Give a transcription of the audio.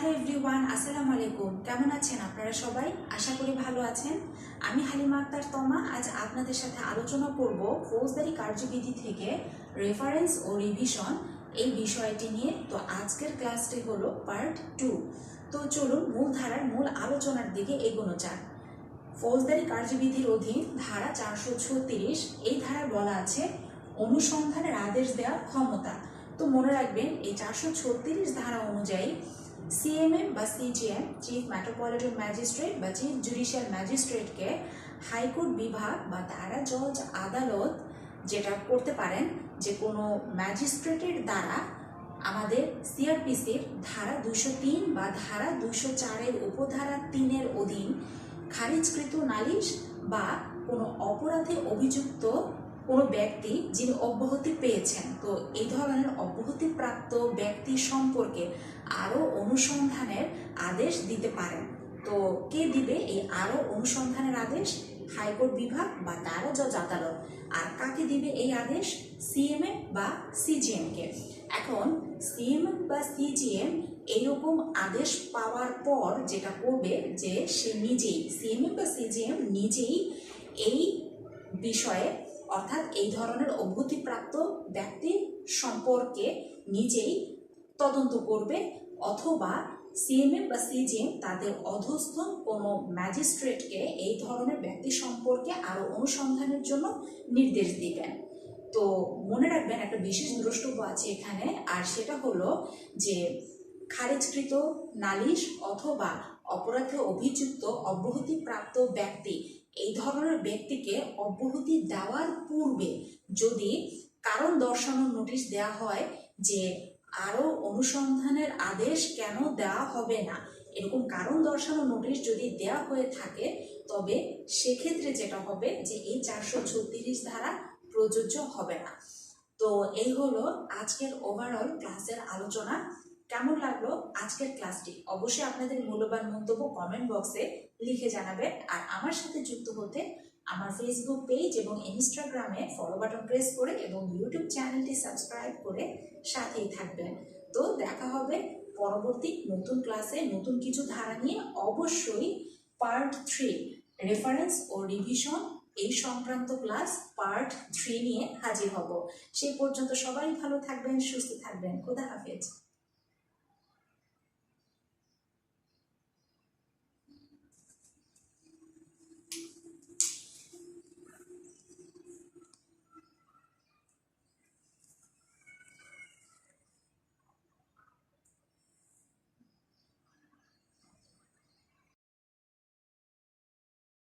Hello everyone, আসসালামু আলাইকুম। কেমন আছেন আপনারা সবাই? আশা করি ভালো আছেন। আমি হালিমা আক্তার তমা। আজ আপনাদের সাথে আলোচনা করব ফৌজদারি কার্যবিধি থেকে রেফারেন্স ও রিভিশন এই বিষয়টি নিয়ে। তো আজকের ক্লাসটি হলো পার্ট টু তো চলুন মূল ধারার মূল আলোচনার দিকে এগোনো যাক। ফৌজদারি কার্যবিধির অধীন ধারা চারশো ছত্রিশ, এই ধারায় বলা আছে অনুসন্ধানের আদেশ দেওয়ার ক্ষমতা। তো মনে রাখবেন, এই চারশো ছত্রিশ ধারা অনুযায়ী সিএমএম বা সিজিএম চিফ মেট্রোপলিটন ম্যাজিস্ট্রেট বা চিফ জুডিশিয়াল ম্যাজিস্ট্রেটকে হাইকোর্ট বিভাগ বা দায়রা জজ আদালত যেটা করতে পারেন যে কোনো ম্যাজিস্ট্রেটের দ্বারা আমাদের সিআরপিসির ধারা দুশো তিন বা ধারা দুশো চারের উপধারা তিনের অধীন খারিজকৃত নালিশ বা কোনো অপরাধে অভিযুক্ত কোনো ব্যক্তি যিনি অব্যাহতি পেয়েছেন, তো এই ধরনের অব্যাহতিপ্রাপ্ত ব্যক্তি সম্পর্কে আরও অনুসন্ধানের আদেশ দিতে পারেন। তো কে দিবে এই আরও অনুসন্ধানের আদেশ? হাইকোর্ট বিভাগ বা দায়রা জজ আদালত আর কাকে দিবে এই আদেশ? সিএমএ বা সিজিএমকে এখন সিএমএম বা সিজিএম এইরকম আদেশ পাওয়ার পর যেটা করবে যে সে নিজেই সিএমএম বা সিজিএম নিজেই এই বিষয়ে অর্থাৎ এই ধরনের অভূতিপ্রাপ্ত ব্যক্তির সম্পর্কে নিজেই তদন্ত করবে অথবা সিএমএম বা সিজিএম তাদের অধস্থ কোনো ম্যাজিস্ট্রেটকে এই ধরনের ব্যক্তি সম্পর্কে আরও অনুসন্ধানের জন্য নির্দেশ দিবেন। তো মনে রাখবেন, একটা বিশেষ দ্রষ্টব্য আছে এখানে, আর সেটা হলো যে খারিজকৃত নালিশ অথবা অপরাধে অভিযুক্ত অব্যাহতিপ্রাপ্ত ব্যক্তি এই ধরনের ব্যক্তিকে অব্যাহতি দেওয়ার পূর্বে যদি কারণ দর্শানোর নোটিশ দেওয়া হয় যে আরও অনুসন্ধানের আদেশ কেন দেওয়া হবে না, এরকম কারণ দর্শানোর নোটিশ যদি দেওয়া হয়ে থাকে, তবে সেক্ষেত্রে যেটা হবে যে এই চারশো ছত্রিশ ধারা প্রযোজ্য হবে না। তো এই হলো আজকের ওভারঅল ক্লাসের আলোচনা। কেমন লাগল আজকের ক্লাসটি? অবশ্যই আপনাদের মূল্যবান মন্তব্য কমেন্ট বক্সে লিখে জানাবেন। আর আমার সাথে যুক্ত হতে আমার ফেসবুক পেজ এবং ইনস্টাগ্রামে ফলো বাটন প্রেস করে এবং ইউটিউব চ্যানেলটি সাবস্ক্রাইব করে সাথেই থাকবেন। তো দেখা হবে পরবর্তী নতুন ক্লাসে নতুন কিছু ধারা নিয়ে। অবশ্যই পার্ট থ্রি রেফারেন্স ও রিভিশন এই সংক্রান্ত ক্লাস পার্ট থ্রি নিয়ে হাজির হব। সেই পর্যন্ত সবাই ভালো থাকবেন, সুস্থ থাকবেন। খোদা হাফেজ।